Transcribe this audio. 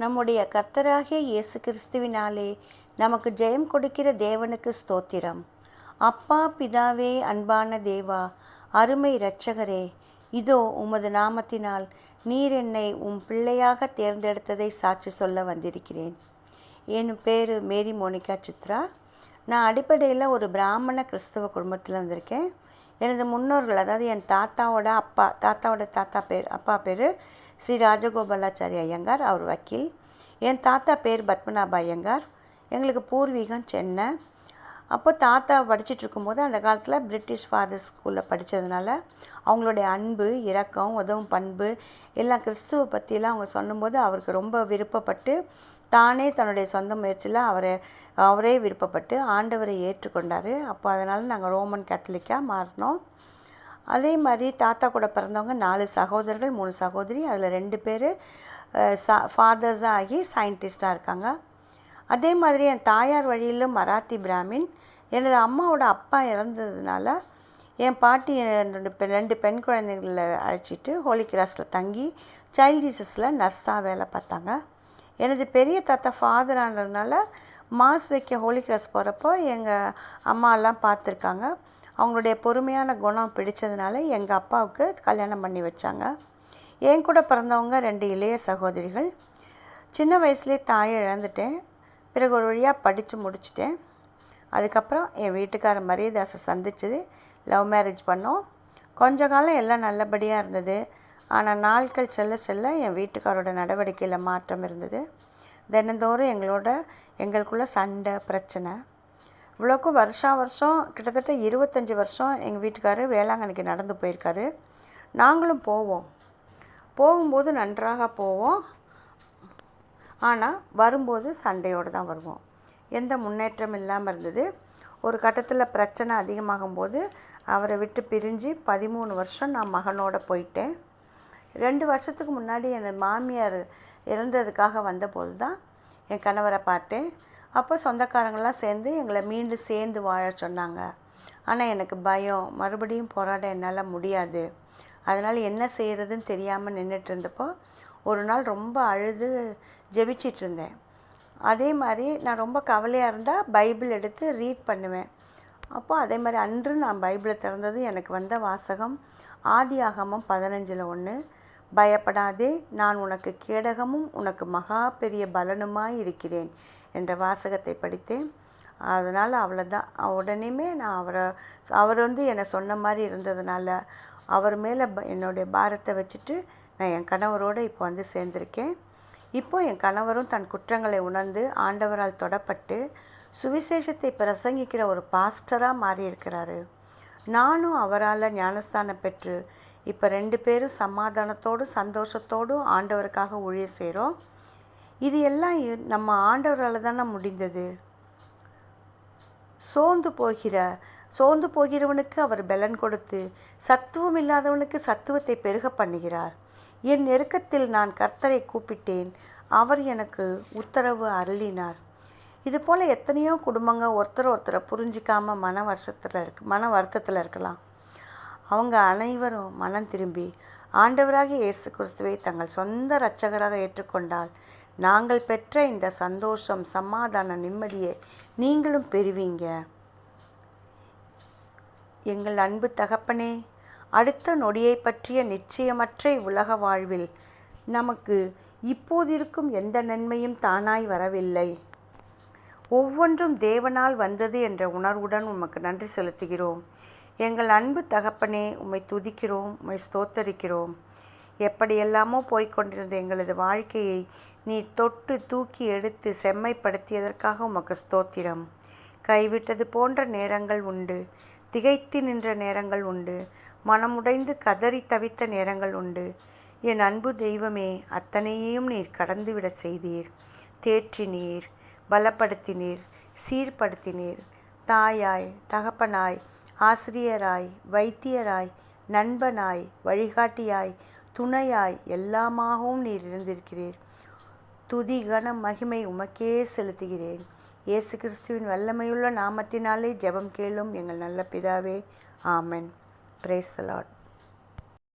நம்முடைய கர்த்தராகிய இயேசு கிறிஸ்துவினாலே நமக்கு ஜெயம் கொடுக்கிற தேவனுக்கு ஸ்தோத்திரம். அப்பா பிதாவே அன்பான தேவா அருமை இரட்சகரே இதோ உமது நாமத்தினால் நீர் என்னை உம் பிள்ளையாக தேர்ந்தெடுத்ததை சாட்சி சொல்ல வந்திருக்கிறேன். என் பேர் மேரி மோனிகா சித்ரா. நான் அடிப்படையில் ஒரு பிராமண கிறிஸ்தவ குடும்பத்தில் வந்திருக்கேன் எனது முன்னோர்கள் அதாவது என் தாத்தாவோட அப்பா தாத்தாவோட தாத்தா பேர் அப்பா பேர் ஸ்ரீ ராஜகோபாலாச்சாரி ஐயங்கார் அவர் வக்கீல் என் தாத்தா பேர் பத்மநாப ஐயங்கார் எங்களுக்கு பூர்வீகம் சென்னை அப்போ தாத்தா படிச்சுட்டு இருக்கும்போது அந்த காலத்தில் பிரிட்டிஷ் ஃபாதர் ஸ்கூலில் படித்ததுனால அவங்களுடைய அன்பு இரக்கம் உதவும் பண்பு எல்லாம் கிறிஸ்துவ பற்றியெல்லாம் அவங்க சொல்லும்போது அவருக்கு ரொம்ப விருப்பப்பட்டு தானே தன்னுடைய சொந்த முயற்சியில் அவரை அவரே விருப்பப்பட்டு ஆண்டவரை ஏற்றுக்கொண்டார். அப்போ அதனால் நாங்கள் ரோமன் கேத்தலிக்காக மாறினோம். அதே மாதிரி தாத்தா கூட பிறந்தவங்க நாலு சகோதரர்கள் மூணு சகோதரி. அதில் ரெண்டு பேர் சா ஃபாதர்ஸாக ஆகி சயின்டிஸ்டாக இருக்காங்க. அதே மாதிரி என் தாயார் வழியில் மராத்தி பிராமின். எனது அம்மாவோட அப்பா இறந்ததுனால என் பாட்டி ரெண்டு ரெண்டு பெண் குழந்தைகளை அழைச்சிட்டு ஹோலி கிராஸில் தங்கி சைல்ட் ஜீசஸில் நர்ஸாக வேலை பார்த்தாங்க. எனது பெரிய தாத்தா ஃபாதர் ஆனதுனால மாஸ் வைக்க ஹோலி கிராஸ் போகிறப்போ எங்கள் அம்மாலாம் பார்த்துருக்காங்க. அவங்களுடைய பொறுமையான குணம் பிடிச்சதுனால எங்கள் அப்பாவுக்கு கல்யாணம் பண்ணி வச்சாங்க. என் கூட பிறந்தவங்க ரெண்டு இளைய சகோதரிகள். சின்ன வயசுலேயே தாயை இழந்துட்டேன். பிறகு ஒரு வழியாக படித்து முடிச்சிட்டேன். அதுக்கப்புறம் என் வீட்டுக்கார மரியதாசை சந்திச்சது லவ் மேரேஜ் பண்ணோம். கொஞ்ச காலம் எல்லாம் நல்லபடியாக இருந்தது. ஆனால் நாட்கள் செல்ல செல்ல என் வீட்டுக்காரோட நடவடிக்கையில் மாற்றம் இருந்தது. தினந்தோறும் எங்களோட எங்களுக்குள்ள சண்டை பிரச்சனை. இவ்வளோக்கும் வருஷா வருஷம் கிட்டத்தட்ட இருபத்தஞ்சி வருஷம் எங்கள் வீட்டுக்காரர் வேளாங்கண்ணிக்கு நடந்து போயிருக்காரு. நாங்களும் போவோம். போகும்போது நன்றாக போவோம். ஆனால் வரும்போது சண்டையோடு தான் வருவோம். எந்த முன்னேற்றம் இல்லாமல் இருந்தது. ஒரு கட்டத்தில் பிரச்சனை அதிகமாகும்போது அவரை விட்டு பிரிஞ்சு பதிமூணு வருஷம் நான் மகனோட போயிட்டேன். ரெண்டு வருஷத்துக்கு முன்னாடி என் மாமியார் இறந்ததுக்காக வந்தபோது தான் என் கணவரை பார்த்தேன். அப்போ சொந்தக்காரங்களாம் சேர்ந்து எங்களை மீண்டும் சேர்ந்து வாழ சொன்னாங்க. ஆனால் எனக்கு பயம். மறுபடியும் போராட என்னால் முடியாது. அதனால் என்ன செய்கிறதுன்னு தெரியாமல் நின்றுட்டு இருந்தப்போ ஒரு நாள் ரொம்ப அழுது ஜெபிச்சிட்டு இருந்தேன். அதே மாதிரி நான் ரொம்ப கவலையாக இருந்தால் பைபிள் எடுத்து ரீட் பண்ணுவேன். அப்போ அதே மாதிரி அன்று நான் பைபிளை திறந்தது எனக்கு வந்த வாசகம் ஆதி ஆகமம் பதினஞ்சில் ஒன்று பயப்படாதே நான் உனக்கு கேடகமும் உனக்கு மகா பெரிய பலனுமாய் இருக்கிறேன் என்ற வாசகத்தை படித்தேன். அதனால் அவ்வளோதான் உடனேமே நான் அவரை அவர் வந்து என்னை சொன்ன மாதிரி இருந்ததுனால அவர் மேலே என்னுடைய பாரத்தை வச்சுட்டு நான் என் கணவரோடு இப்போ வந்து சேர்ந்துருக்கேன். இப்போ என் கணவரும் தன் குற்றங்களை உணர்ந்து ஆண்டவரால் தொடப்பட்டு சுவிசேஷத்தை பிரசங்கிக்கிற ஒரு பாஸ்டராக மாறியிருக்கிறாரு. நானும் அவரால் ஞானஸ்தானம் பெற்று இப்போ ரெண்டு பேரும் சமாதானத்தோடும் சந்தோஷத்தோடும் ஆண்டவருக்காக ஊழிய செய்கிறோம் இது எல்லாம் நம்ம ஆண்டவரால் தானே முடிந்தது. சோர்ந்து போகிற சோர்ந்து போகிறவனுக்கு அவர் பலன் கொடுத்து சத்துவம் இல்லாதவனுக்கு சத்துவத்தை பெருக பண்ணுகிறார். என் நெருக்கத்தில் நான் கர்த்தரை கூப்பிட்டேன். அவர் எனக்கு உத்தரவு அருளினார். இது போல் எத்தனையோ குடும்பங்க ஒருத்தர் ஒருத்தரை புரிஞ்சிக்காமல் மன வருஷத்தில் இருக்கு மன வருத்தத்தில் இருக்கலாம். அவங்க அனைவரும் மனம் திரும்பி ஆண்டவராக இயேசு கிறிஸ்துவை தங்கள் சொந்த இரட்சகராக ஏற்றுக்கொண்டால் நாங்கள் பெற்ற இந்த சந்தோஷம் சமாதான நிம்மதியை நீங்களும் பெறுவீங்க. எங்கள் அன்பு தகப்பனே அடுத்த நொடியை பற்றிய நிச்சயமற்ற உலக வாழ்வில் நமக்கு இப்போதிருக்கும் எந்த நன்மையும் தானாய் வரவில்லை. ஒவ்வொன்றும் தேவனால் வந்தது என்ற உணர்வுடன் உமக்கு நன்றி செலுத்துகிறோம். எங்கள் அன்பு தகப்பனே உம்மை துதிக்கிறோம் உம்மை ஸ்தோத்தரிக்கிறோம். எப்படியெல்லாமோ போய்கொண்டிருந்த எங்களது வாழ்க்கையை நீ தொட்டு தூக்கி எடுத்து செம்மைப்படுத்தியதற்காக உமக்கு ஸ்தோத்திரம். கைவிட்டது போன்ற நேரங்கள் உண்டு. திகைத்து நின்ற நேரங்கள் உண்டு. மனமுடைந்து கதறி தவித்த நேரங்கள் உண்டு. என் அன்பு தெய்வமே அத்தனையையும் நீர் கடந்துவிட செய்தீர். தேற்றினீர் பலப்படுத்தினீர் சீர்படுத்தினீர். தாயாய் தகப்பனாய் ஆசிரியராய் வைத்தியராய் நண்பனாய் வழிகாட்டியாய் துணையாய் எல்லாமாகவும் நீர் இருந்திருக்கிறீர். துதி கன மகிமை உமக்கே செலுத்துகிறேன். இயேசு கிறிஸ்துவின் வல்லமையுள்ள நாமத்தினாலே ஜெபம் கேளும் எங்கள் நல்ல பிதாவே. ஆமென். Brace lot